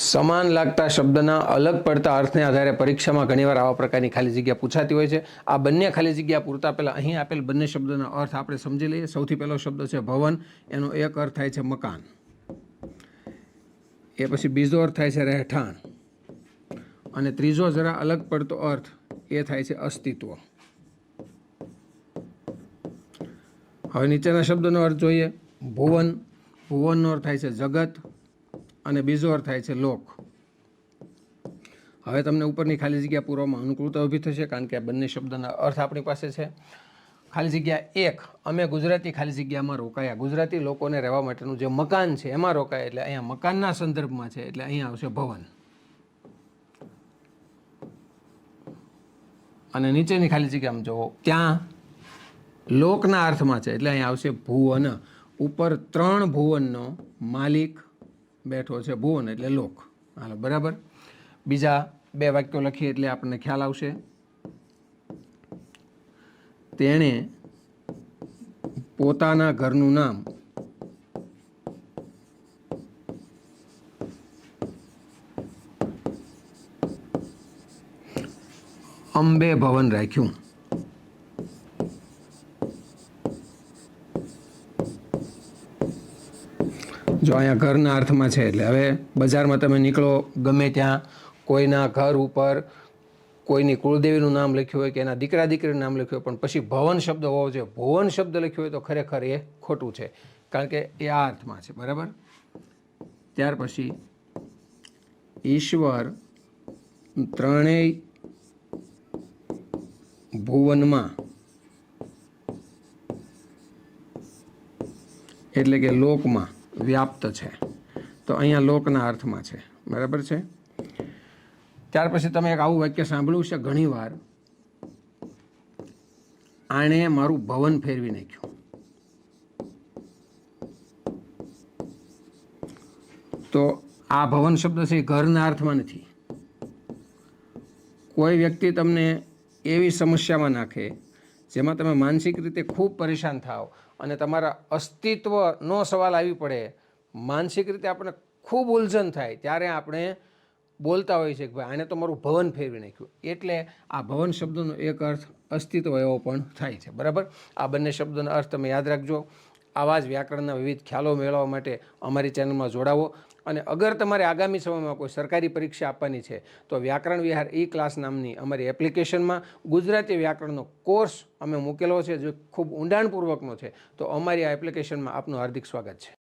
સમાન લાગતા શબ્દના અલગ પડતા અર્થને આધારે પરીક્ષામાં ઘણીવાર આવા પ્રકારની ખાલી જગ્યા પૂછાતી હોય છે. આ બંને ખાલી જગ્યા પૂરતા પહેલાં અહીં આપેલ બંને શબ્દનો અર્થ આપણે સમજી લઈએ. સૌથી પહેલો શબ્દ છે ભવન, એનો એક અર્થ થાય છે મકાન. એ પછી બીજો અર્થ થાય છે રહેઠાણ. અને ત્રીજો જરા અલગ પડતો અર્થ એ થાય છે અસ્તિત્વ. હવે નીચેના શબ્દનો અર્થ જોઈએ. ભુવન, ભુવનનો અર્થ થાય છે જગત. અને બીજો અર્થ થાય છે લોક. હવે તમને ઉપરની ખાલી જગ્યા પૂરવામાં અનુકૂળતા ઊભી થશે, કારણ કે આ બંને શબ્દના અર્થ આપણી પાસે છે. ખાલી જગ્યા એક, અમે ગુજરાતી ખાલી જગ્યામાં રોકાયા. ગુજરાતી લોકોને રહેવા માટેનું જે મકાન છે, એમાં રોકાયા. એટલે અહીંયા મકાનના સંદર્ભમાં છે, એટલે અહીંયા આવશે ભવન. અને નીચેની ખાલી જગ્યામાં જુઓ ત્યાં લોકના અર્થમાં છે, એટલે અહીંયા આવશે ભુવન. ઉપર ત્રણ ભુવનનો માલિક બેઠો છે ભુવન એટલે લોક. હાલો, બરાબર? બીજા બે વાક્યો લખીએ એટલે આપણને ખ્યાલ આવશે. તેણે પોતાના ઘરનું નામ અંબે ભવન રાખ્યું. જો અહીંયા ઘરના અર્થમાં છે એટલે. હવે બજારમાં તમે નીકળો, ગમે ત્યાં કોઈના ઘર ઉપર કોઈની કુળદેવીનું નામ લખ્યું હોય કે એના દીકરા દીકરીનું નામ લખ્યું હોય, પણ પછી ભવન શબ્દ હોવો જોઈએ. ભુવન શબ્દ લખ્યો હોય તો ખરેખર એ ખોટું છે. કારણ કે એ આ અર્થમાં છે, બરાબર? ત્યાર પછી ઈશ્વર ત્રણેય ભુવનમાં, એટલે કે લોકમાં વ્યાપ્ત છે. તો અહીંયા લોકના અર્થમાં છે. બરાબર છે? ત્યાર પછી તમે એક આવું વાક્ય સાંભળ્યું છે ઘણીવાર. આણે મારું ભવન ફેરવી નાખ્યું. તો આ ભવન શબ્દ છે ઘરના અર્થમાં નથી. કોઈ વ્યક્તિ તમને એવી સમસ્યામાં નાખે જેમાં તમે માનસિક રીતે ખૂબ પરેશાન થાઓ અને તમારા અસ્તિત્વનો સવાલ આવી પડે, માનસિક રીતે આપણે ખૂબ ઉલઝન થાય ત્યારે આપણે બોલતા હોઈએ છીએ કે ભાઈ, આને તો મારું ભવન ફેરવી નાખ્યું. એટલે આ ભવન શબ્દનો એક અર્થ અસ્તિત્વ એવો પણ થાય છે. બરાબર? આ બંને શબ્દોનો અર્થ તમે યાદ રાખજો. આવા જ વ્યાકરણના વિવિધ ખ્યાલો મેળવવા માટે અમારી ચેનલમાં જોડાવો. અને અગર તમારે આગામી સમયમાં કોઈ સરકારી પરીક્ષા આપવાની છે, તો વ્યાકરણ વિહાર ઈ ક્લાસ નામની અમારી એપ્લિકેશનમાં ગુજરાતી વ્યાકરણનો કોર્સ અમે મૂકેલો છે, જે ખૂબ ઊંડાણપૂર્વકનો છે. તો અમારી આ એપ્લિકેશનમાં આપનું હાર્દિક સ્વાગત છે.